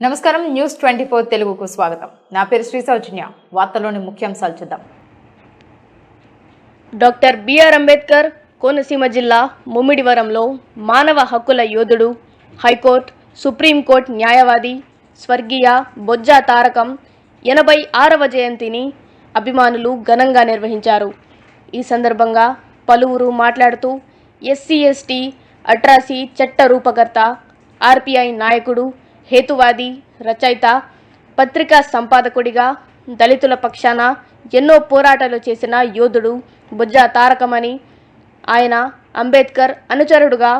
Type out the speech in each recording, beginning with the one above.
నమస్కారం. News twenty four తెలుగుకు స్వాగతం. నా పేరు శ్రీ సౌజన్య. వార్తలోని ముఖ్యాంశాలు చూద్దాం. డాక్టర్ బిఆర్ అంబేద్కర్ కోనసీమ జిల్లా ముమ్మిడివరంలో మానవ హక్కుల యోధుడు హైకోర్టు సుప్రీంకోర్టు న్యాయవాది స్వర్గీయ బొజ్జా తారకం ఎనభై ఆరవ జయంతిని అభిమానులు ఘనంగా నిర్వహించారు. ఈ సందర్భంగా పలువురు మాట్లాడుతూ ఎస్సీ ఎస్టీ అట్రాసి చట్ట రూపకర్త ఆర్పిఐ నాయకుడు హేతువాది రచయిత పత్రికా సంపాదకుడిగా దళితుల పక్షాన ఎన్నో పోరాటాలు చేసిన యోధుడు బుజ్జ తారకమని ఆయన అంబేద్కర్ అనుచరుడుగా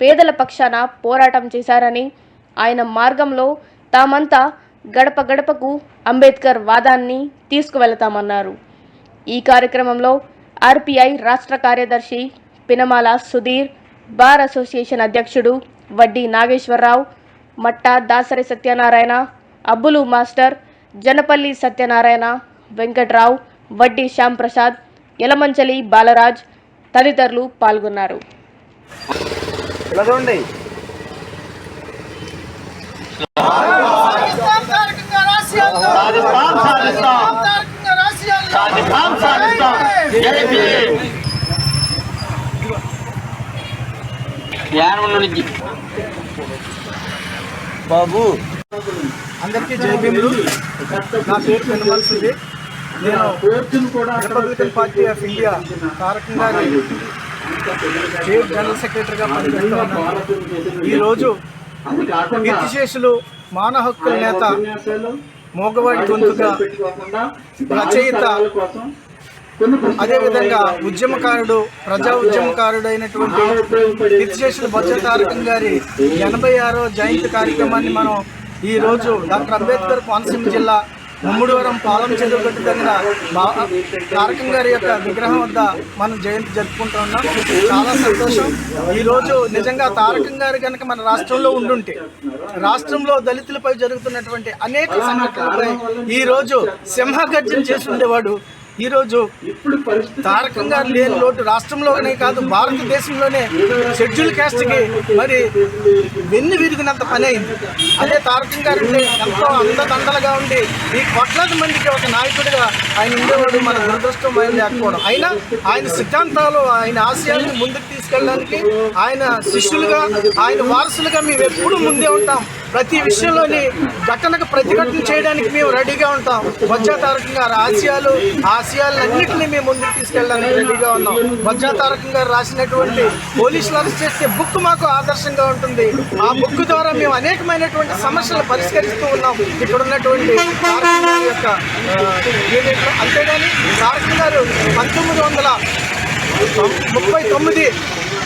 పేదల పక్షాన పోరాటం చేశారని ఆయన మార్గంలో తామంతా గడప గడపకు అంబేద్కర్ వాదాన్ని తీసుకువెళతామన్నారు. ఈ కార్యక్రమంలో ఆర్పిఐ రాష్ట్ర కార్యదర్శి పినమాల సుధీర్ బార్ అసోసియేషన్ అధ్యక్షుడు వడ్డీ నాగేశ్వరరావు మట్టా దాసరి సత్యనారాయణ అబ్బులు మాస్టర్ జనపల్లి సత్యనారాయణ వెంకట్రావు వడ్డీ శ్యాంప్రసాద్ యలమంచలి బాలరాజ్ తదితరులు పాల్గొన్నారు. చూడండి. బాబు. అందరికీ జయభీములు నా పేరు పెనుమల్ నేను Republican party of India Tarakam గారి స్టేట్ జనరల్ సెక్రటరీగా పనిచేస్తున్నాను ఈరోజు కీర్తిశేషులు మానవ హక్కుల నేత మోగవాడి గొంతుగా రచయిత అదేవిధంగా ఉద్యమకారుడు ప్రజా ఉద్యమకారుడు అయినటువంటి కీర్తిశేషులు బొజ్జ తారకం గారి ఎనభై ఆరో జయంతి కార్యక్రమాన్ని మనం ఈ రోజు డాక్టర్ అంబేద్కర్ కోనసీమ జిల్లా ముమ్మిడివరం పాలన చెరువుగట్టు దగ్గర బా- తారకం గారి యొక్క విగ్రహం వద్ద మనం జయంతి జరుపుకుంటూ ఉన్నాం. చాలా సంతోషం. ఈరోజు నిజంగా తారకం గారు కనుక మన రాష్ట్రంలో ఉండుంటే రాష్ట్రంలో దళితులపై జరుగుతున్నటువంటి అనేక సంఘటనలపై ఈ రోజు సింహగర్జన చేసి ఉండేవాడు ఈ రోజు తారకం గారు లేని లోటు రాష్ట్రంలోనే కాదు భారతదేశంలోనే షెడ్యూల్ క్యాస్ట్కి మరి వెన్ను విరిగినంత పని అయింది. అదే తారకం గారు ఎంతో అందదండలుగా ఉండి ఈ కోట్లాది మందికి ఒక నాయకుడిగా ఆయన ఉండేవాడు మన దురదృష్టం ఆయన లేకపోవడం. అయినా ఆయన సిద్ధాంతాలు ఆయన ఆశయాలను ముందుకు తీసుకెళ్ళడానికి ఆయన శిష్యులుగా ఆయన వారసులుగా మేము ఎప్పుడు ముందే ఉంటాం. ప్రతి విషయంలోని ఘటనకు ప్రతిఘటన చేయడానికి మేము రెడీగా ఉంటాం. బొజ్జా తారకం గారు ఆశయాలు ఆశయాలన్నింటినీ మేము ముందుకు తీసుకెళ్ళడానికి రెడీగా ఉన్నాం. బొజ్జా తారకం గారు రాసినటువంటి పోలీసులు అరెస్ట్ చేస్తే బుక్ మాకు ఆదర్శంగా ఉంటుంది. ఆ బుక్ ద్వారా మేము అనేకమైనటువంటి సమస్యలు పరిష్కరిస్తూ ఉన్నాం. ఇక్కడ ఉన్నటువంటి యొక్క అంతేగాని తారకం గారు పంతొమ్మిది వందల ముప్పై తొమ్మిది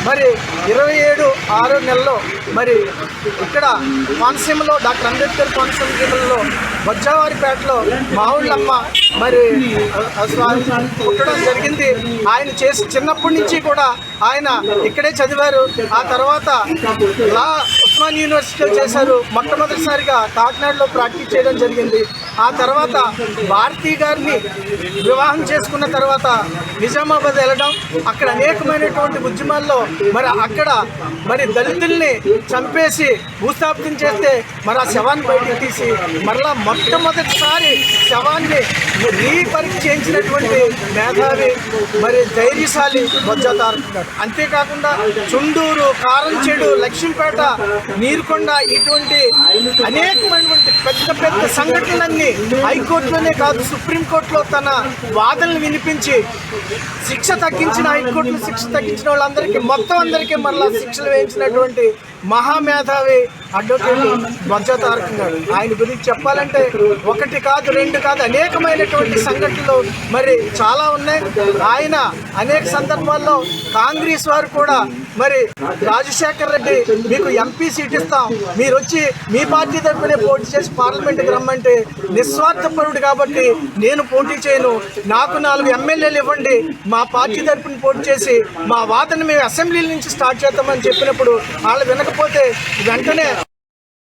మరి ఇరవై ఏడు ఆరు నెలలో మరి ఇక్కడ కోనసీమలో డాక్టర్ అంబేద్కర్ కోనసీమ జిల్లాలో బొజ్జావారిపేటలో మావుళ్ళమ్మ మరి ఆ, పుట్టడం జరిగింది. ఆయన చేసి చిన్నప్పటి నుంచి కూడా ఆయన ఇక్కడే చదివారు. ఆ తర్వాత లా ఉస్మాన్ యూనివర్సిటీలో చేశారు. మొట్టమొదటిసారిగా కాకినాడలో ప్రాక్టీస్ చేయడం జరిగింది. ఆ తర్వాత భారతీ గారిని వివాహం చేసుకున్న తర్వాత నిజామాబాద్ వెళ్ళడం అక్కడ అనేకమైనటువంటి ఉద్యమాల్లో మరి అక్కడ మరి దళితుల్ని చంపేసి భూస్థాపితం చేస్తే మరి ఆ శవాన్ని బయటకు తీసి మరలా మొట్టమొదటిసారి శవాన్ని రీపరీక్ష చేయించినటువంటి మేధావి మరి ధైర్యశాలి బొజ్జా తారక్ గారు అంతేకాకుండా చుండూరు కారంచెడు లక్ష్మీపేట నీరుకొండ ఇటువంటి అనేకమైనటువంటి పెద్ద పెద్ద సంఘటనలన్నీ హైకోర్టులోనే కాదు సుప్రీంకోర్టులో తన వాదనలు వినిపించి శిక్ష తగ్గించిన హైకోర్టులో శిక్ష తగ్గించిన వాళ్ళందరికీ మొత్తం అందరికీ మరలా శిక్షలు వేయించినటువంటి మహామేధావి అడ్వకేట్ బొజ్జా తారకం గారు ఆయన గురించి చెప్పాలంటే ఒకటి కాదు రెండు కాదు అనేకమైనటువంటి సంఘటనలు మరి చాలా ఉన్నాయి. ఆయన అనేక సందర్భాల్లో కాంగ్రెస్ వారు కూడా మరి రాజశేఖర్ రెడ్డి మీకు ఎంపీ సీట్ ఇస్తాం. మీరు వచ్చి మీ పార్టీ తరఫునే పోటీ చేసి పార్లమెంట్కి రమ్మంటే నిస్వార్థపరుడు కాబట్టి నేను పోటీ చేయను. నాకు నాలుగు ఎమ్మెల్యేలు ఇవ్వండి. మా పార్టీ తరఫున పోటీ చేసి మా వాదన మేము అసెంబ్లీ నుంచి స్టార్ట్ చేద్దామని చెప్పినప్పుడు వాళ్ళు వినకపోతే వెంటనే